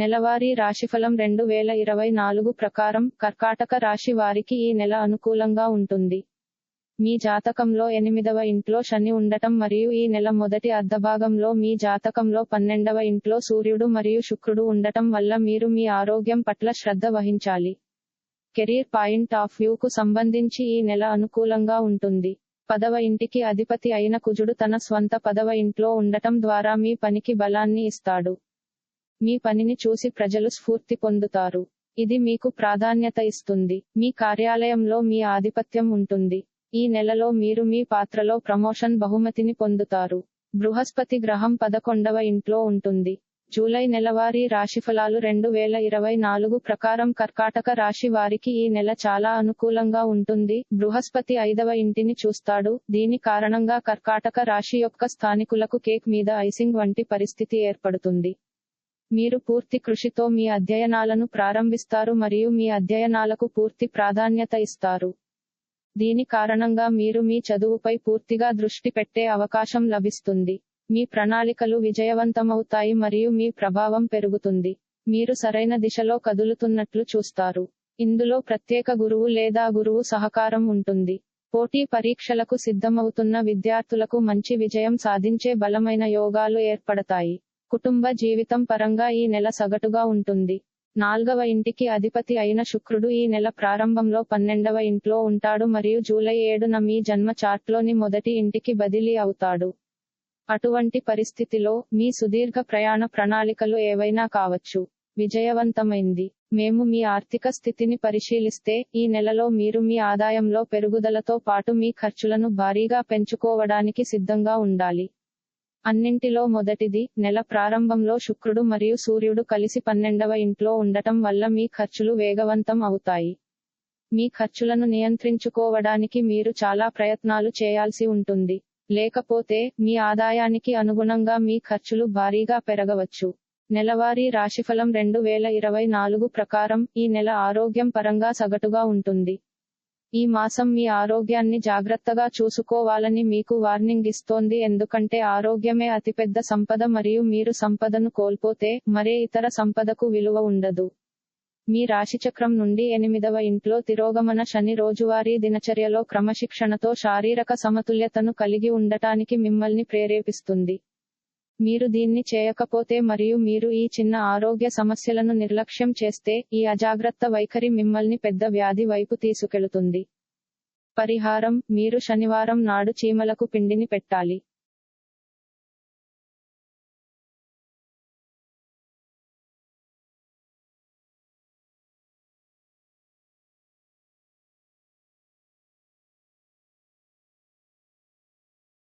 నెలవారీ రాశిఫలం రెండు వేల ఇరవై నాలుగు ప్రకారం కర్కాటక రాశి వారికి ఈ నెల అనుకూలంగా ఉంటుంది. మీ జాతకంలో ఎనిమిదవ ఇంట్లో శని ఉండటం మరియు ఈ నెల మొదటి అర్ధభాగంలో మీ జాతకంలో పన్నెండవ ఇంట్లో సూర్యుడు మరియు శుక్రుడు ఉండటం వల్ల మీరు మీ ఆరోగ్యం పట్ల శ్రద్ధ వహించాలి. కెరీర్ పాయింట్ ఆఫ్ వ్యూకు సంబంధించి ఈ నెల అనుకూలంగా ఉంటుంది. పదవ ఇంటికి అధిపతి అయిన కుజుడు తన స్వంత పదవ ఇంట్లో ఉండటం ద్వారా మీ పనికి బలాన్ని ఇస్తాడు. మీ పనిని చూసి ప్రజలు స్ఫూర్తి పొందుతారు. ఇది మీకు ప్రాధాన్యత ఇస్తుంది. మీ కార్యాలయంలో మీ ఆధిపత్యం ఉంటుంది. ఈ నెలలో మీరు మీ పాత్రలో ప్రమోషన్ బహుమతిని పొందుతారు. బృహస్పతి గ్రహం పదకొండవ ఇంట్లో ఉంటుంది. జూలై నెలవారీ రాశిఫలాలు రెండు వేల ఇరవై నాలుగు ప్రకారం కర్కాటక రాశి వారికి ఈ నెల చాలా అనుకూలంగా ఉంటుంది. బృహస్పతి ఐదవ ఇంటిని చూస్తాడు. దీని కారణంగా కర్కాటక రాశి యొక్క స్థానికులకు కేక్ మీద ఐసింగ్ వంటి పరిస్థితి ఏర్పడుతుంది. మీరు పూర్తి కృషితో మీ అధ్యయనాలను ప్రారంభిస్తారు మరియు మీ అధ్యయనాలకు పూర్తి ప్రాధాన్యత ఇస్తారు. దీని కారణంగా మీరు మీ చదువుపై పూర్తిగా దృష్టి పెట్టే అవకాశం లభిస్తుంది. మీ ప్రణాళికలు విజయవంతమవుతాయి మరియు మీ ప్రభావం పెరుగుతుంది. మీరు సరైన దిశలో కదులుతున్నట్లు చూస్తారు. ఇందులో ప్రత్యేక గురువు లేదా గురువు సహకారం ఉంటుంది. పోటీ పరీక్షలకు సిద్ధమవుతున్న విద్యార్థులకు మంచి విజయం సాధించే బలమైన యోగాలు ఏర్పడతాయి. కుటుంబ జీవితం పరంగా ఈ నెల సగటుగా ఉంటుంది. నాల్గవ ఇంటికి అధిపతి అయిన శుక్రుడు ఈ నెల ప్రారంభంలో పన్నెండవ ఇంట్లో ఉంటాడు మరియు జూలై ఏడున మీ జన్మ చార్ట్లోని మొదటి ఇంటికి బదిలీ అవుతాడు. అటువంటి పరిస్థితిలో మీ సుదీర్ఘ ప్రయాణ ప్రణాళికలు ఏవైనా కావచ్చు. విజయవంతమైంది. మేము మీ ఆర్థిక స్థితిని పరిశీలిస్తే ఈ నెలలో మీరు మీ ఆదాయంలో పెరుగుదలతో పాటు మీ ఖర్చులను భారీగా పెంచుకోవడానికి సిద్ధంగా ఉండాలి. అన్నింటిలో మొదటిది నెల ప్రారంభంలో శుక్రుడు మరియు సూర్యుడు కలిసి పన్నెండవ ఇంట్లో ఉండటం వల్ల మీ ఖర్చులు వేగవంతం అవుతాయి. మీ ఖర్చులను నియంత్రించుకోవడానికి మీరు చాలా ప్రయత్నాలు చేయాల్సి ఉంటుంది. లేకపోతే మీ ఆదాయానికి అనుగుణంగా మీ ఖర్చులు భారీగా పెరగవచ్చు. నెలవారీ రాశిఫలం రెండు వేల ఇరవై నాలుగు ప్రకారం ఈ నెల ఆరోగ్యం పరంగా సగటుగా ఉంటుంది. ఈ మాసం మీ ఆరోగ్యాన్ని జాగ్రత్తగా చూసుకోవాలని మీకు వార్నింగ్ ఇస్తోంది. ఎందుకంటే ఆరోగ్యమే అతిపెద్ద సంపద మరియు మీరు సంపదను కోల్పోతే మరే ఇతర సంపదకు విలువ ఉండదు. మీ రాశిచక్రం నుండి ఎనిమిదవ ఇంట్లో తిరోగమన శని రోజువారీ దినచర్యలో క్రమశిక్షణతో శారీరక సమతుల్యతను కలిగి ఉండటానికి మిమ్మల్ని ప్రేరేపిస్తుంది. మీరు దీన్ని చేయకపోతే మరియు మీరు ఈ చిన్న ఆరోగ్య సమస్యలను నిర్లక్ష్యం చేస్తే ఈ అజాగ్రత్త వైఖరి మిమ్మల్ని పెద్ద వ్యాధి వైపు తీసుకెళుతుంది. పరిహారం మీరు శనివారం నాడు చీమలకు పిండిని పెట్టాలి.